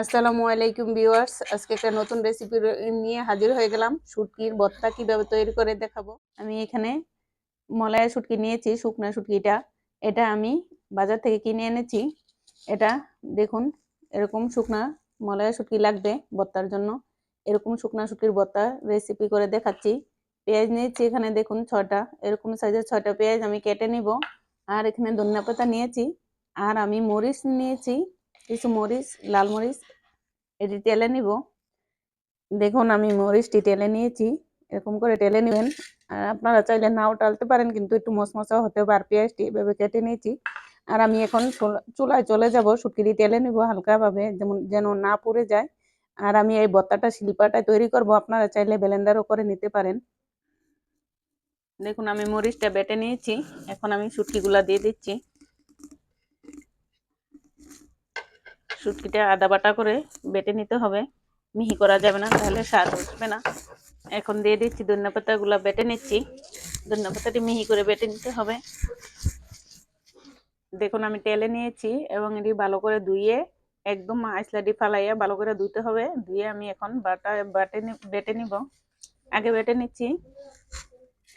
আসসালামু আলাইকুম ভিউয়ার্স। আজকে একটা নতুন রেসিপি নিয়ে হাজির হয়ে গেলাম। শুটকির ভর্তা কীভাবে তৈরি করে দেখাবো। আমি এখানে মলায়া শুটকি নিয়েছি, শুকনা শুটকিটা। এটা আমি বাজার থেকে কিনে এনেছি। এটা দেখুন, এরকম শুকনা মলায়া শুটকি লাগবে ভর্তার জন্য। এরকম শুকনা শুটকির ভর্তা রেসিপি করে দেখাচ্ছি। পেঁয়াজ নিয়েছি এখানে দেখুন ছটা এরকম সাইজের ছটা পেঁয়াজ আমি কেটে নিব। আর এখানে ধনিয়া পাতা নিয়েছি। আর আমি মরিচ নিয়েছি। কিছু মরিচ, লাল মরিচ, এটি টেলে নিব। দেখুন, আমি মরিচটি টেলে নিয়েছি। এরকম করে টেলে নেবেন। আর আপনারা চাইলে নাও টালতে পারেন, কিন্তু একটু মশমশা হতে পারে, পেঁয়াজটি এভাবে কেটে নিয়েছি। আর আমি এখন চুলা- চুলায় চলে যাব, শুটকিটি টেলে নিব হালকাভাবে, যেমন, যেন না পুড়ে যায়। আর আমি এই বত্তাটা শিল্পাটায় তৈরি করব, আপনারা চাইলে ব্লেন্ডারও করে নিতে পারেন। দেখুন, আমি মরিচটা বেটে নিয়েছি। এখন আমি শুটকিগুলা দিয়ে দিচ্ছি। শুটকিটা আদা বাটা করে বেটে নিতে হবে। মিহি করা যাবে না, তাহলে স্বাদ উঠবে না। এখন দিয়ে দিচ্ছি ধনিয়া পাতাগুলো, বেটে নিচ্ছি। ধনিয়া পাতাটি মিহি করে বেটে নিতে হবে। দেখুন, আমি তেলে নিয়েছি এবং এটি ভালো করে ধুয়ে একদম আইসলাটি ফালাইয়া ভালো করে ধুতে হবে। ধুয়ে আমি এখন বাটা, বাটে বেটে নিব। আগে বেটে নিচ্ছি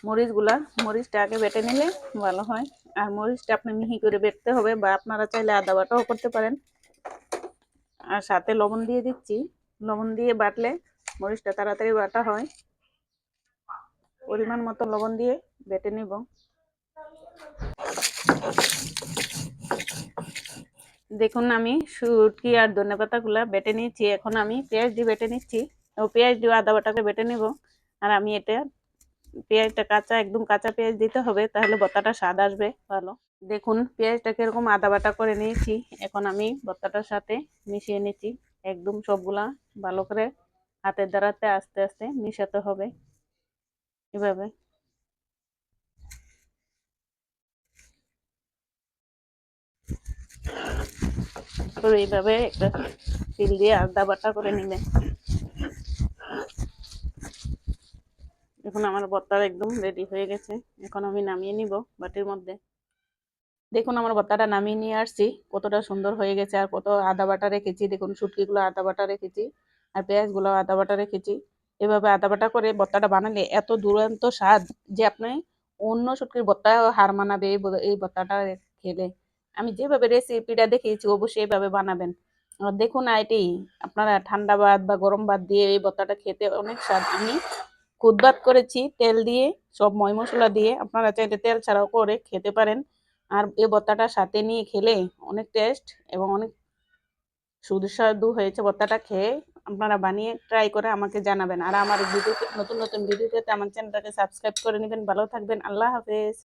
মরিচগুলা। মরিচটা আগে বেটে নিলে ভালো হয়। আর মরিচটা আপনি মিহি করে বেটতে হবে বা আপনারা চাইলে আদা বাটাও করতে পারেন। আর সাথে লবণ দিয়ে দিচ্ছি। লবণ দিয়ে বাটলে মরিচটা তাড়াতাড়ি বাটা হয়। পরিমাণ মতো লবণ দিয়ে বেটে নিব। দেখুন, আমি শুটকি আর ধনে পাতাগুলা বেটে নিয়েছি। এখন আমি পেঁয়াজ দিয়ে বেটে নিচ্ছি। ও পেঁয়াজ দিয়ে আদা বাটাকে বেটে নিব। আর আমি এটা পেঁয়াজটা কাঁচা, একদম কাঁচা পেঁয়াজ দিতে হবে, তাহলে ভর্তাটা স্বাদ আসবে ভালো। দেখুন পেঁয়াজটাকে এরকম আদা বাটা করে নিয়েছি, এখন আমি ভর্তাটার সাথে মিশিয়ে নিচ্ছি। একদম সবগুলা ভালো করে হাতের দ্বারাতে আস্তে আস্তে মিশাতে হবে, এভাবে। এইভাবে একটা তিল দিয়ে আদা বাটা করে নেবেন এখন আমার ভর্তা একদম রেডি হয়ে গেছে। এখন আমি নামিয়ে নিব বাটির মধ্যে। দেখুন, আমার ভর্তাটা নামিয়ে নিয়ে আসছি। কতটা সুন্দর হয়ে গেছে আর কত আদা বাটা রেখেছি। দেখুন, শুটকিগুলো আদা বাটা রেখেছি আর পেঁয়াজগুলো আদা বাটা রেখেছি। এভাবে আদা বাটা করে ভর্তাটা বানালে এত দুরন্ত স্বাদ যে আপনি অন্য শুটকির ভর্তা হার মানাবে এই ভর্তাটা খেলে। আমি যেভাবে রেসিপিটা দেখিয়েছি, অবশ্যই এইভাবে বানাবেন। দেখুন এটি আপনারা ঠান্ডা ভাত বা গরম ভাত দিয়ে এই ভর্তাটা খেতে অনেক স্বাদ। আমি খুদ ভাত করেছি, তেল দিয়ে, সব ময় মশলা দিয়ে। আপনারা চাইলে তেল ছাড়াও করে খেতে পারেন। আর এ বত্তাটা সাথে নিয়ে খেলে অনেক টেস্ট এবং অনেক সুস্বাদু হয়েছে বত্তাটা খেয়ে। আপনারা বানিয়ে ট্রাই করে আমাকে জানাবেন। আর আমার ভিডিও নতুন নতুন ভিডিও পেতে আমার চ্যানেলটাকে সাবস্ক্রাইব করে নেবেন। ভালো থাকবেন। আল্লাহ হাফেজ।